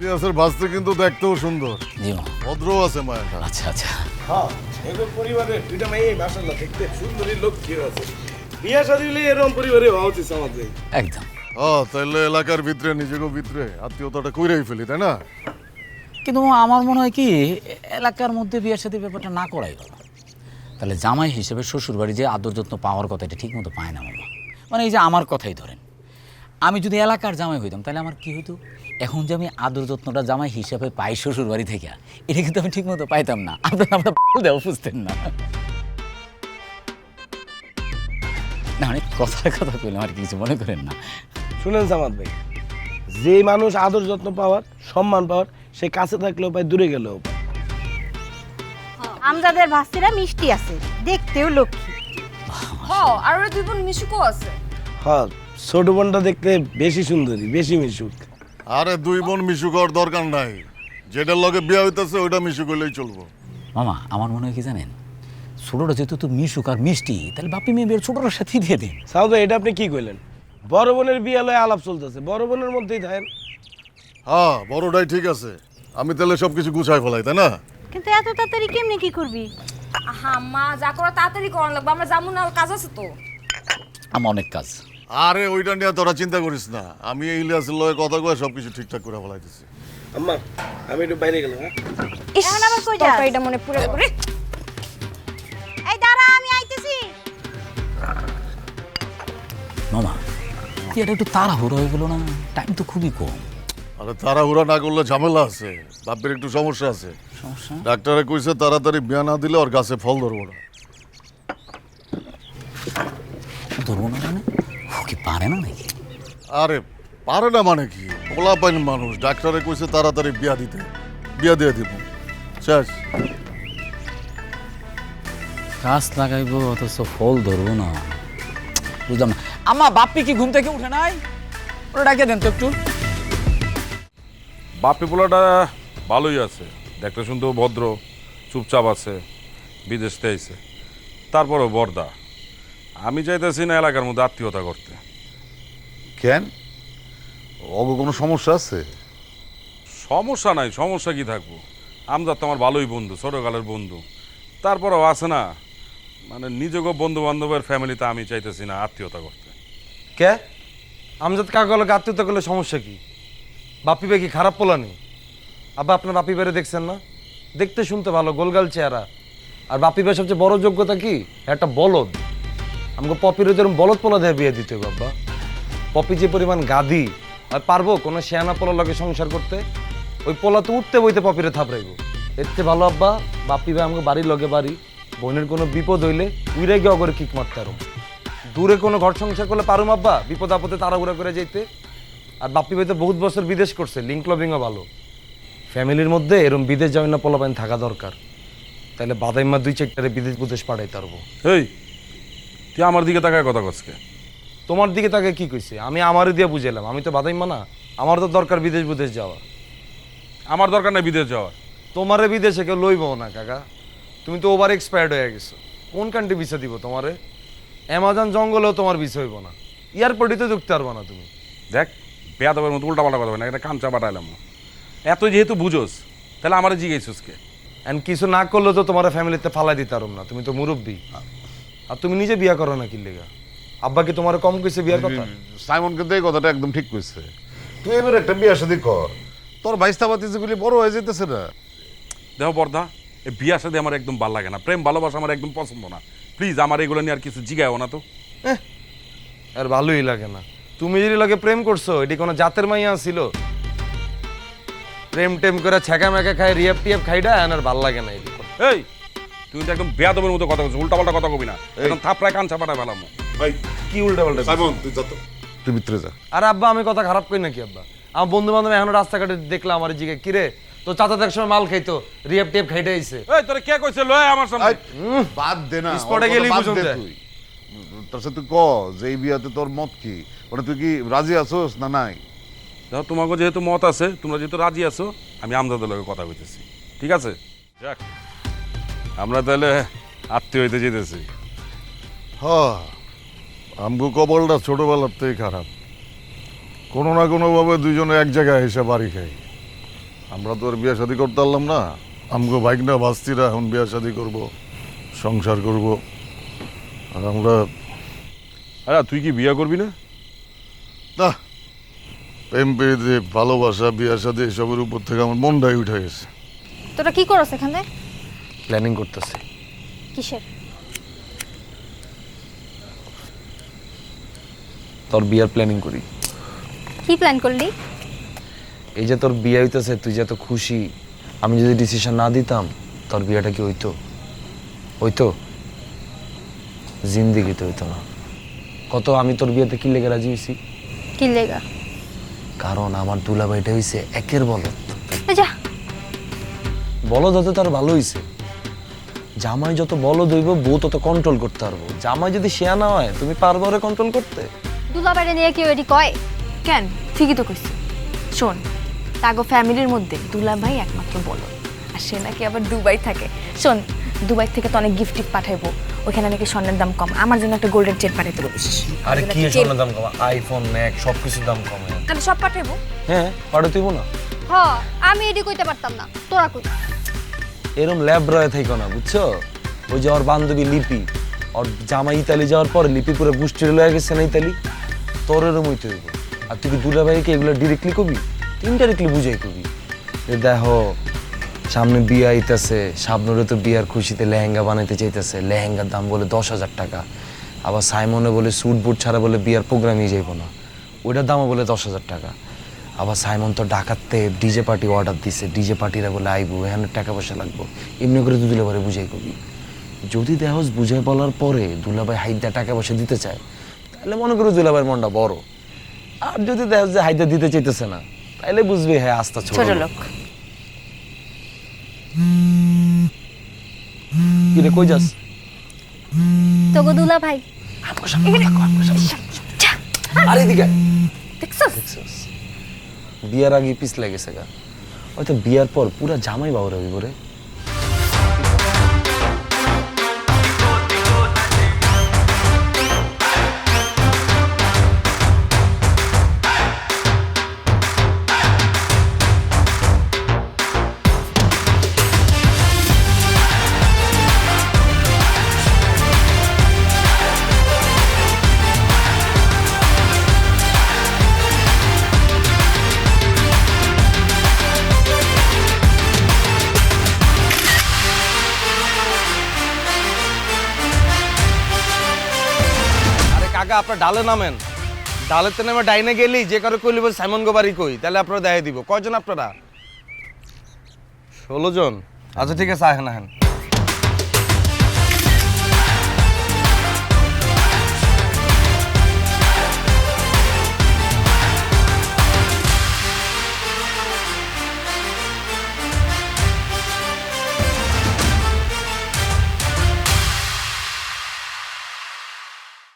ইলিয়াসের ভাস্তে কিন্তু দেখতেও সুন্দর। জি মা। ভদ্র আছে মায়াটা। আচ্ছা আচ্ছা। হ্যাঁ এদের পরিবারের দুইটা মেয়ে মাসাল্লাহ দেখতে সুন্দরী লক্ষ্মী আছে। বিয়ে শাদী হলে এরকম পরিবারে হওয়া উচিত সমাজে। একদম। হ্যাঁ তাহলে এলাকার ভিতরে নিজেকেও ভিতরে আত্মীয়তাটা কইরাই ফেলি তাই না? কিন্তু আমার মনে হয় কি এলাকার মধ্যে বিয়ের সাথে ব্যাপারটা না করাই ভালো। তাহলে জামাই হিসেবে শ্বশুরবাড়ি যে আদর যত্ন পাওয়ার কথা এটা ঠিক মতো পায় না মামা মানে এই যে আমার কথাই ধরেন আমি যদি এলাকার জামাই হইতাম তাহলে আমার কি হতো এখন যে আমি আদর যত্নটা জামাই হিসাবে পাই শ্বশুর বাড়ি থেকে এটা কিন্তু আমি ঠিক মতো পাইতাম না। আপনার আমরা দেওয়া বুঝতেন না। না অনেক কথার কথা কইলাম আর কিছু মনে করেন না। শুনেন সামাদ ভাই যে মানুষ আদর যত্ন পাওয়ার সম্মান পাওয়ার সে কাছে থাকলেও পায় দূরে গেলেও পায়। আমজাদের ভাস্তিরা মিষ্টি আছে দেখতেও লক্ষ্মী। হ আর দুই বোন মিশুকও আছে। হ্যাঁ ছোট বোনটা দেখতে বেশি সুন্দরী বেশি মিশুক। আরে দুই বোন মিশু করার দরকার নাই। যেটার লগে বিয়ে হইতেছে ওইটা মিশু করলেই চলবো। মামা আমার মনে হয় কি জানেন? ছোটটা যেহেতু তো মিশুক আর মিষ্টি তাহলে বাপি মেয়ে বিয়ের ছোটোটার সাথেই দিয়ে দিন। সাউদ এটা আপনি কি কইলেন? বড় বোনের বিয়ে লয় আলাপ চলতেছে। বড় বোনের মধ্যেই থাকেন। হ্যাঁ বড়টাই ঠিক আছে। আমি তাহলে সবকিছু গুছাই ফেলাই তাই না? কিন্তু এত তাড়াতাড়ি কেমনি কি করবি? হ্যাঁ মা যা করা তাড়াতাড়ি করার লাগবে। আমরা যাব না কাজ আছে তো। আমার অনেক কাজ। আরে ওইটা নিয়ে তোরা চিন্তা করিস না। আমি এই ইলিয়াসের লগে কথা কয়ে সবকিছু ঠিকঠাক করে ফেলাইতেছি। আম্মা আমি একটু বাইরে গেলাম হ্যাঁ? এখন আবার কই যাস? তরকারিটা মনে পুরো করে এই দাঁড়া আমি আইতেছি। মামা কি এটা একটু তাড়াহুড়ো হয়ে গেলো না? টাইম তো খুবই কম। আরে তাড়াহুড়া না করলে ঝামেলা আছে। বাপের একটু সমস্যা আছে। সমস্যা? ডাক্তারে কইছে তাড়াতাড়ি বিয়া না দিলে ওর গাছে ফল ধরবো না। ধরবো না মানে? কি পারে না নাকি? আরে পারে না মানে কি? পোলা পাইন মানুষ ডাক্তারে কইছে তাড়াতাড়ি বিয়া দিতে। বিয়া দিয়ে দিব। শেষ। গাছ লাগাইবো অথচ ফল ধরবো না। বুঝলাম না। আমা বাপ্পি কি ঘুম থেকে উঠে নাই? ওরা ডাকে দেন তো একটু। বাপি পোলাটা ভালোই আছে। দেখতে শুনতেও ভদ্র চুপচাপ আছে বিদেশ থেকে তারপরও বর্দা। আমি চাইতেছি না এলাকার মধ্যে আত্মীয়তা করতে। কেন? অগ কোনো সমস্যা আছে? সমস্যা নাই সমস্যা কি থাকব? আমজাদ তো আমার ভালোই বন্ধু ছোটোকালের বন্ধু। তারপরেও আছে না মানে নিজেকে বন্ধু বান্ধবের ফ্যামিলিতে আমি চাইতেছি না আত্মীয়তা করতে। কে? আমজাদ কাকালকে আত্মীয়তা করলে সমস্যা কি? বাপি ভাই কি খারাপ পোলা নেই আব্বা আপনার বাপি ভাইরে দেখছেন না? দেখতে শুনতে ভালো গোলগাল চেহারা। আর বাপি ভাই সবচেয়ে বড় যোগ্যতা কি? একটা বলদ। আমাকে পপির যেরকম বলদ পোলা দেয় বিয়ে দিতে হবে আব্বা। পপি যে পরিমাণ গাদি আর পারব কোনো শেয়ানা পোলা লগে সংসার করতে? ওই পোলা তো উঠতে বইতে পপিরে থাপড়াইবো। এর চেয়ে ভালো আব্বা, বাপি ভাই আমাকে বাড়ির লগে বাড়ি, বোনের কোনো বিপদ হইলে উইরে গিয়ে অগরে কিক মারতে আরও। দূরে কোনো ঘর সংসার করলে পারুম আব্বা, বিপদ আপদে তাড়াহুড়া করে যেতে আর বাপ্পি ভাই তো বহুত বছর বিদেশ করছে লিঙ্ক ক্লবিংও ভালো। ফ্যামিলির মধ্যে এরম বিদেশ যাবেন না পোলাপাইন থাকা দরকার। তাহলে বাদাইমা দুই চারটারে বিদেশ বিদেশ পাঠাইতে পারব। এই তুই আমার দিকে তাকায় কথা কসকে তোমার দিকে তাকে কি কইছে? আমি আমারই দিয়ে বুঝেলাম আমি তো বাদাইমা না আমার তো দরকার বিদেশ বিদেশ যাওয়া আমার দরকার নেই বিদেশ যাওয়ার। তোমারে বিদেশে কেউ লইব না কাকা। তুমি তো ওভার এক্সপায়ার্ড হয়ে গেছো। কোন কান্ট্রি ভিসা দিব তোমারে? অ্যামাজন জঙ্গলেও তোমার ভিসা হইব না। এয়ারপোর্টে তো ঢুকতে পারব না তুমি। দেখ বেয়াদবের মতো উল্টা পাল্টা কথা না একটা কামচা পাঠাইলাম। এত যেহেতু বুঝোস তাহলে আমার জিজ্ঞেস কে? এন্ড কিছু না করলে তো তোমার ফ্যামিলিতে ফালাই দিতে পারো না। তুমি তো মুরব্বী। আর তুমি নিজে বিয়া করো না কি লেগা? আব্বা কি তোমার কম কইছে বিয়ার কথা? সাইমন কিন্তু এই কথাটা একদম ঠিক কইছে। তুই এবার একটা বিয়া শাদি কর। তোর বাইস্তা বাতি যেগুলি বড় হয়ে যেতেছে না। দেখো বর্দা এই বিয়ার সাথে আমার একদম ভালো লাগে না। প্রেম ভালোবাসা আমার একদম পছন্দ না। প্লিজ আমার এগুলো নিয়ে আর কিছু জিগায়ও না তো। আর ভালোই লাগে না। তুমি যদি লাগে প্রেম করছ এটি কোনো জাতের মাইয়া ছিল। প্রেম টেম করে ছ্যাঁকা ম্যাকা খাই রিয়াপ টিয়াপ খাইডা আর ভালো লাগে না এটি এই তুই তো একদম বেয়াদবের মতো কথা বলছিস উল্টা পাল্টা কথা কবি না। একদম থাপড়ায় কান চাপাটা ফেলাম। ভাই কি উল্টা পাল্টা সাইমন তুই যা তুই ভিতরে যা। আর আব্বা আমি কথা খারাপ করি নাকি আব্বা? আমার বন্ধু বান্ধব এখনও রাস্তাঘাটে দেখলাম আমার জিগে কিরে তো চাচা তো একসময় মাল খাইতো রিয়াপ টিয়াপ খাইতে আইছে। এই তোরে কে কইছে? লয় আমার সামনে। বাদ দে না স্পটে বাদ বুঝুন দে তুই। তার সাথে ক যে এই বিয়াতে তোর মত কি? মানে তুই কি রাজি আছোস না নাই? দেখো তোমাকে যেহেতু মত আছে তোমরা যেহেতু রাজি আছো আমি আমদাদের লগে কথা কইতেছি। ঠিক আছে? যাক। আমরা তাহলে আত্মীয় হইতে যেতেছি। হ আমগো কবলটা ছোটবেলার থেকেই খারাপ। কোনো না কোনোভাবে দুজনে এক জায়গায় এসে বাড়ি খাই। আমরা তো আর বিয়ে শাদি করতে পারলাম না। আমগো বাইক না বাস্তিরা এখন বিয়ে শাদি করব সংসার করব। আর আমরা আরে তুই কি বিয়ে করবি না? না। প্রেম পেয়েছে ভালোবাসা বিয়ে শাদি এসবের উপর থেকে আমার মনটাই উঠে গেছে। তোরা কি করছ এখানে? প্ল্যানিং করতেছে। কিসের? তোর বিয়ার প্ল্যানিং করি। কি প্ল্যান করলি? এই যে তোর বিয়ে হইতেছে তুই যে এত খুশি আমি যদি ডিসিশন না দিতাম তোর বিয়েটা কি হইতো? হইতো? জিন্দিগিতে হইতো না। কত আমি তোর বিয়েতে কি লেগে রাজি হয়েছি কি লেগা? কারণ আমার দুলাভাইটা হইছে একের এই যা। বলদ হতে তার ভালো হইছে। জামাই যত বলদ হইব বউ তত কন্ট্রোল করতে পারব। জামাই যদি শেয়া না হয় তুমি পারব ওরে কন্ট্রোল করতে? দুলাবাড়ি নিয়ে কেউ এটি কয়? কেন? ঠিকই তো কইছি। শোন তাগো ফ্যামিলির মধ্যে দুলাভাই একমাত্র বলো আর সে নাকি আবার দুবাই থাকে। শোন দুবাই থেকে তো অনেক গিফট পাঠাইবো ওখানে নাকি স্বর্ণের দাম কম আমার জন্য একটা গোল্ডেন চেন পাঠাইতে বলিস আরে কি সোনার দাম কমা? আইফোন ম্যাক সব কিছুর দাম কমে। তাহলে সব পাঠাইবো? হ্যাঁ পাঠে তুইব না? হ আমি এটি কইতে পারতাম না তোরা কই? এরম ল্যাব রয়ে থাইকো না বুঝছ? ওই যে ওর বান্ধবী লিপি ওর জামাই ইতালি যাওয়ার পর লিপি পুরো বুষ্টি লয়ে গেছে না ইতালি? তোর এরম হইতে হইব। আর তুই দুলা ভাইকে এগুলো ডিরেক্টলি কবি? ইনডাইরেক্টলি বুঝাই কবি। দেখো, সামনে বিয়ে আইতেছে সাবনুরে তো বিয়ার খুশিতে লেহেঙ্গা বানাইতে চাইতেছে, লেহেঙ্গার দাম বলে দশ হাজার টাকা। আবার সাইমনে বলে স্যুট বুট ছাড়া বলে বিয়ার প্রোগ্রামই যাইব না। ওইটার দামও বলে দশ হাজার টাকা। আবার সাইমন তো ডাকাতে ডিজে পার্টি অর্ডার দিছে। ডিজে পার্টিরা বলে আইবো, এখানে টাকা পয়সা লাগবো। এমনি করে তুই দুলাভাই বুঝাই কবি। যদি দেহস বুঝাই বলার পরে দুলাভাই হাইদা টাকা পয়সা দিতে চায় তাহলে মনে করো দুলাভাইয়ের মনটা বড়। আর যদি দেহস যে হাইদা দিতে চাইতেছে না তাহলে বুঝবি হ্যাঁ আস্তা ছোট লোক। লোক। কি রে কই যাস? তোগো দুলাভাই আরে এদিকে দেখছস? বিয়ার আগে পিছ লেগেছে গা। হয়তো বিয়ার পর পুরা জামাই বাবুর হইব কাকা আপনার ডালে নামেন। ডালেতে নামে ডাইনে গেলি, যে কারও কইলি বল সাইমন গোবারি কই? তাহলে আপনারা দেখাই দিব। কয়জন আপনারা? ষোলো জন। আচ্ছা ঠিক আছে, আহেন আহেন।